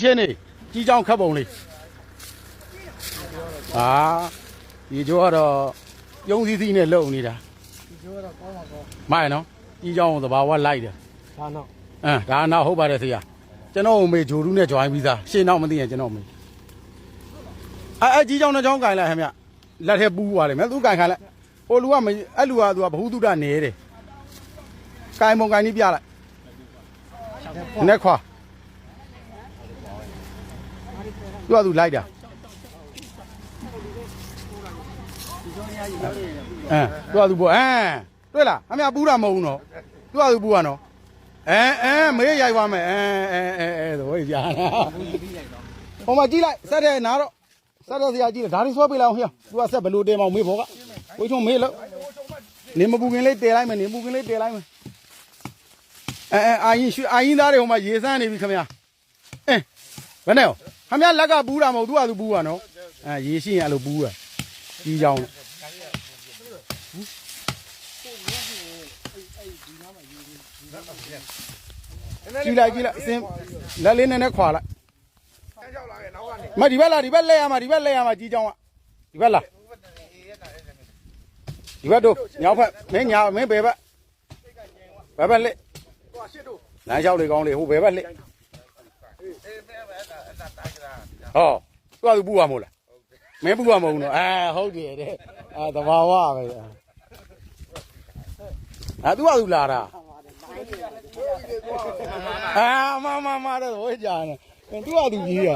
ရှင်းနေကြီးချောင်းခတ်ပုံလေးဟာဒီကျော်ကတော့ယုံစည်းစည်းနဲ့လုံနေတာဒီကျိုးကတော့ကောင်းပါကောမိုက်နော်ကြီးချောင်းကိုသဘာဝလိုက်တယ်ဒါတော့အမ်ဒါနောက်ဟုတ်ပါတယ်ဆရာကျွန်တော်အမေဂျိုရူးနဲ့ join ပြီးသားရှင်းတော့မသိရင်ကျွန်တော်အမေအဲအဲကြီးချောင်းတစ်ချောင်းကင်လိုက်ဟမ်မြလက်ထဲပူးသွားတယ်မြသူကင်ခိုင်းလိုက်ဟိုလူကမအဲ့လူကသူကဘ ഹു တုဒနေတယ်ကင်ပုံကင်ကြီးပြလိုက်နဲ့ခွာ သူကသူလိုက်တာအဲသူကသူပေါ့အဲတွေ့လားအမြပူးတာမဟုတ်ဘူးနော်သူကသူပူးတာနော်အဲအဲမေးရိုက်သွားမယ်အဲအဲအဲအဲသဘောကြီးကြာဟိုမှာကြည့်လိုက်ဆက်တဲ့နားတော့ဆက်တဲ့ဆရာကြည့်လိုက်ဒါတွေဆွဲပေးလိုက်အောင်ဟေ့သူကဆက်ဘယ်လိုတဲမအောင်မေးဖို့ကဝိထုံမေးလို့နေမပူခင်လေးတဲလိုက်မယ်နေပူခင်လေးတဲလိုက်မယ်အဲအဲအာရင်ရွှေအာရင်သားတွေဟိုမှာရေစမ်းနေပြီခင်ဗျာအင်းဘယ်နဲ့ရော ခင်ဗျာလက်ကပူးတာမဟုတ်သူကသူပူးတာနော်အဲရေရှိရင်အဲ့လိုပူးတာကြီးကြောင်းကြည့်လိုက်ကြည့်လိုက်အစင်းလက်လေးနဲ့နဲ့ခွာလိုက်မဒီဘက်လာဒီဘက်လဲရမှာဒီဘက်လဲရမှာကြီးကြောင်းကဒီဘက်လာဒီဘက်တို့ညောက်ဖက်မင်းညာမင်းဘယ်ဘက်ဘယ်ဘက်လက်လမ်းလျှောက်လေကောင်းလေဟိုဘယ်ဘက်လက် ဟောသူကသူပူရမို့လားမင်းပူရမဟုတ်ဘူးနော်အာဟုတ်တယ်တဲ့အာသဘာဝပဲအာသူကသူလာတာအာမမမတော့ဟိုကြာနေသူကသူကြီးရ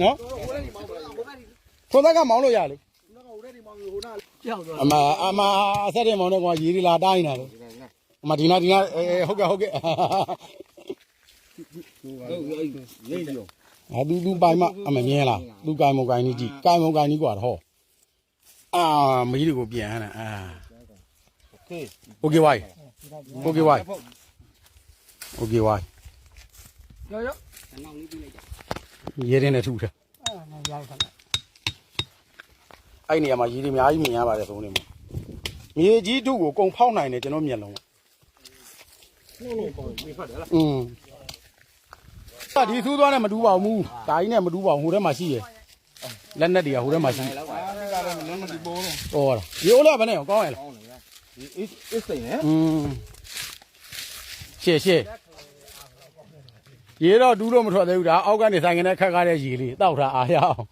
နော်ခွန်သက်ကမောင်းလို့ရလေကြောက်တော့အမအမဆက်တဲ့မောင်နဲ့ကွာရေဒီလာတိုင်းတာလေအမဒီနာဒီနာအဲဟုတ်ကဲ့ဟုတ်ကဲ့ ရိတ်ရော အာသူသူပိုင်မအမမြင်လားသူကိုင်မကိုင်ကြီးကြည့်ကိုင်မကိုင်ကြီးกว่าဟောအာမကြီးတွေကိုပြန်ဟမ်းတာအာ โอเค โอเคဝိုင်းโอเคဝိုင်းโอเคဝိုင်း ရောရော ရေရင်နဲ့ထုတယ် အဲ့ဒါနဲ့ရိုက်ခဏ အဲ့နေရာမှာရေတွေအများကြီးမြင်ရပါတယ်သုံးနေမှာမြေကြီးထုကိုကုံဖောက်နိုင်တယ်ကျွန်တော်မျက်လုံး လုံးလုံးပေါ့မိဖတ်တယ်လား อืม ဒီသူးသွားနဲ့မတူပါဘူးဒါကြီးနဲ့မတူပါဘူးဟိုထဲမှာရှိရယ်လက်နက်တွေကဟိုထဲမှာရှိအဲ့ဒါကတော့လုံးလုံးဒီပိုးလုံးဟောလားရိုးလားဗနဲ့ကောင်းရလားကောင်းတယ်ဒီအစ်အစ်စိန်နဲ့อืมရှေ့ရှေ့ရေတော့တူးတော့မထွက်သေးဘူးဒါအောက်ကနေဆိုင်ကနေခက်ခါတဲ့ရေလေးတောက်ထားအားရအောင်